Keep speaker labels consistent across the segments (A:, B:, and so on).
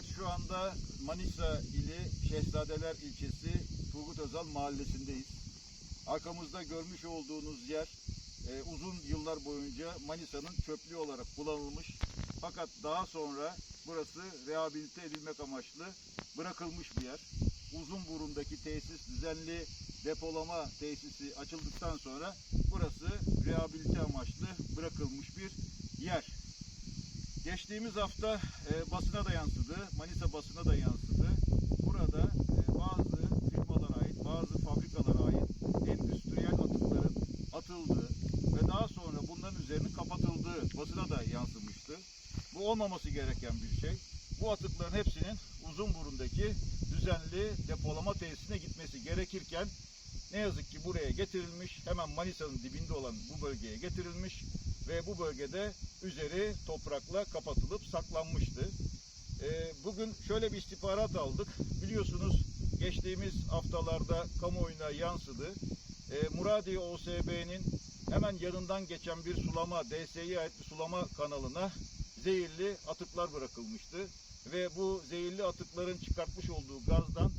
A: Evet şu anda Manisa ili Şehzadeler ilçesi Turgut Özal mahallesindeyiz. Arkamızda görmüş olduğunuz yer e, uzun yıllar boyunca Manisa'nın çöplüğü olarak kullanılmış. Fakat daha sonra burası rehabilite edilmek amaçlı bırakılmış bir yer. Uzun burundaki tesis düzenli depolama tesisi açıldıktan sonra burası rehabilite amaçlı bırakılmış bir yer. Geçtiğimiz hafta e, basına da yansıdı, Manisa basına da yansıdı. Burada e, bazı firmalara ait, bazı fabrikalara ait endüstriyel atıkların atıldığı ve daha sonra bunların üzerinin kapatıldığı basına da yansımıştı. Bu olmaması gereken bir şey. Bu atıkların hepsinin Uzunburun'daki düzenli depolama tesisine gitmesi gerekirken ne yazık ki buraya getirilmiş, hemen Manisa'nın dibinde olan bu bölgeye getirilmiş ve bu bölgede üzeri toprakla kapatılıp saklanmıştı. Ee, bugün şöyle bir istihbarat aldık. Biliyorsunuz geçtiğimiz haftalarda kamuoyuna yansıdı. Ee, Muradiye OSB'nin hemen yanından geçen bir sulama, DSİ'ye ait bir sulama kanalına zehirli atıklar bırakılmıştı. Ve bu zehirli atıkların çıkartmış olduğu gazdan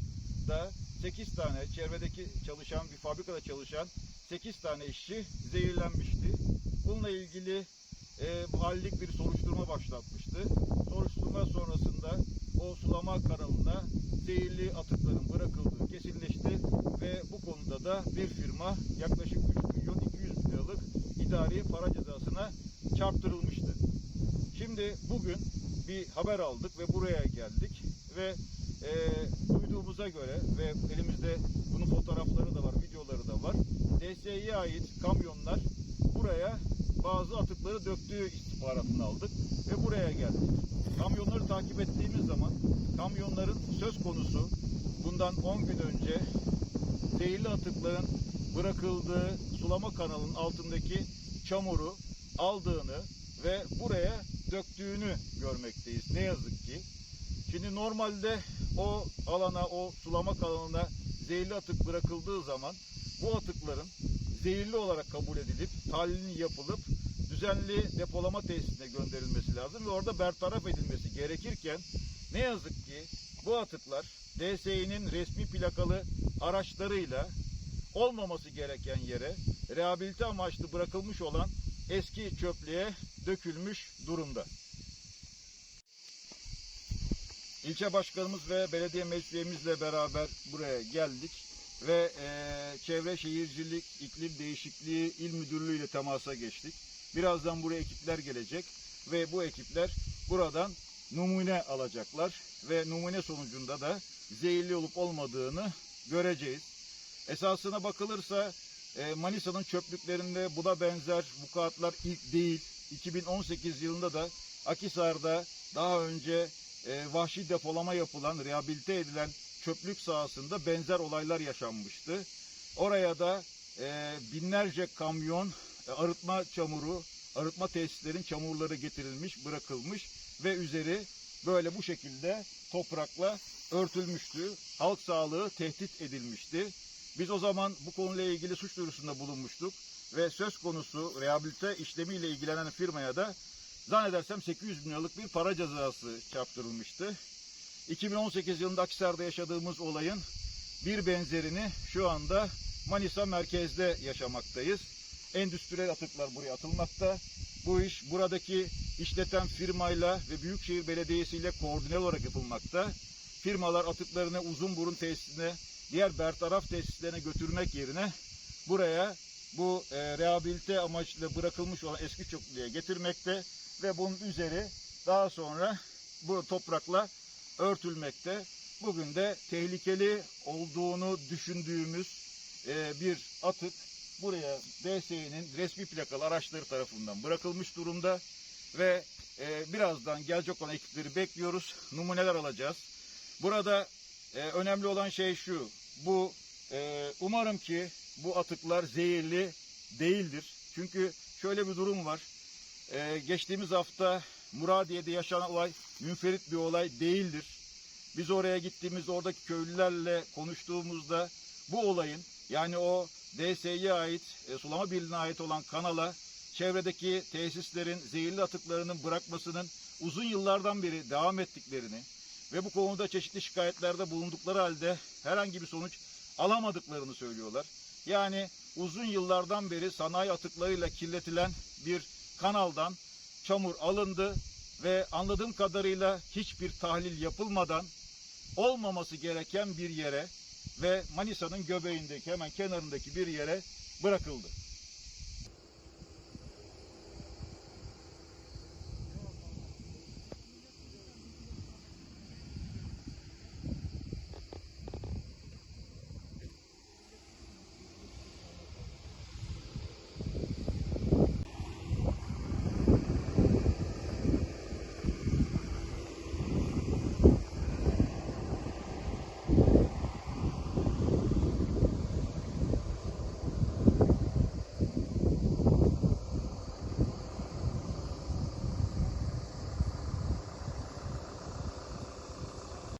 A: da 8 tane çevredeki çalışan bir fabrikada çalışan 8 tane işçi zehirlenmişti. Bununla ilgili e, valilik bir soruşturma başlatmıştı. Soruşturma sonrasında o sulama kanalına zehirli atıkların bırakıldığı kesinleşti ve bu konuda da bir firma yaklaşık 3 milyon 200 bin liralık idari para cezasına çarptırılmıştı. Şimdi bugün bir haber aldık ve buraya geldik ve e, duyduğumuza göre ve elimizde bunun fotoğrafları da var, videoları da var. DSİ'ye ait kamyonlar buraya bazı atıkları döktüğü istihbaratını aldık ve buraya geldik. Kamyonları takip ettiğimiz zaman kamyonların söz konusu bundan 10 gün önce zehirli atıkların bırakıldığı sulama kanalının altındaki çamuru aldığını ve buraya döktüğünü görmekteyiz. Ne yazık ki. Şimdi normalde o alana, o sulama kanalına zehirli atık bırakıldığı zaman bu atıkların zehirli olarak kabul edilip tahlilinin yapılıp düzenli depolama tesisine gönderilmesi lazım ve orada bertaraf edilmesi gerekirken ne yazık ki bu atıklar DSİ'nin resmi plakalı araçlarıyla olmaması gereken yere rehabilite amaçlı bırakılmış olan eski çöplüğe dökülmüş durumda. İlçe başkanımız ve belediye meclis üyemizle beraber buraya geldik ve eee, Çevre Şehircilik İklim Değişikliği İl Müdürlüğü ile temasa geçtik. Birazdan buraya ekipler gelecek ve bu ekipler buradan numune alacaklar ve numune sonucunda da zehirli olup olmadığını göreceğiz. Esasına bakılırsa e, Manisa'nın çöplüklerinde buna benzer vukuatlar ilk değil. 2018 yılında da Akisar'da daha önce e, vahşi depolama yapılan, rehabilite edilen çöplük sahasında benzer olaylar yaşanmıştı. Oraya da e, binlerce kamyon e, arıtma çamuru, arıtma tesislerin çamurları getirilmiş, bırakılmış ve üzeri böyle bu şekilde toprakla örtülmüştü. Halk sağlığı tehdit edilmişti. Biz o zaman bu konuyla ilgili suç duyurusunda bulunmuştuk ve söz konusu rehabilite işlemiyle ilgilenen firmaya da zannedersem 800 bin liralık bir para cezası çarptırılmıştı. 2018 yılında Akhisar'da yaşadığımız olayın bir benzerini şu anda Manisa merkezde yaşamaktayız. Endüstriyel atıklar buraya atılmakta. Bu iş buradaki işleten firmayla ve Büyükşehir Belediyesi ile koordine olarak yapılmakta. Firmalar atıklarını Uzunburun tesisine, diğer bertaraf tesislerine götürmek yerine buraya bu e, rehabilite amaçlı bırakılmış olan eski çöplüğe getirmekte ve bunun üzeri daha sonra bu toprakla örtülmekte. Bugün de tehlikeli olduğunu düşündüğümüz e, bir atık buraya DSİ'nin resmi plakalı araçları tarafından bırakılmış durumda ve e, birazdan gelecek olan ekipleri bekliyoruz. Numuneler alacağız. Burada e, önemli olan şey şu. Bu e, umarım ki bu atıklar zehirli değildir. Çünkü şöyle bir durum var. E, geçtiğimiz hafta Muradiye'de yaşanan olay münferit bir olay değildir. Biz oraya gittiğimiz oradaki köylülerle konuştuğumuzda bu olayın yani o DSİ'ye ait, e, sulama birliğine ait olan kanala çevredeki tesislerin zehirli atıklarının bırakmasının uzun yıllardan beri devam ettiklerini ve bu konuda çeşitli şikayetlerde bulundukları halde herhangi bir sonuç alamadıklarını söylüyorlar. Yani uzun yıllardan beri sanayi atıklarıyla kirletilen bir kanaldan çamur alındı ve anladığım kadarıyla hiçbir tahlil yapılmadan olmaması gereken bir yere ve Manisa'nın göbeğindeki hemen kenarındaki bir yere bırakıldı.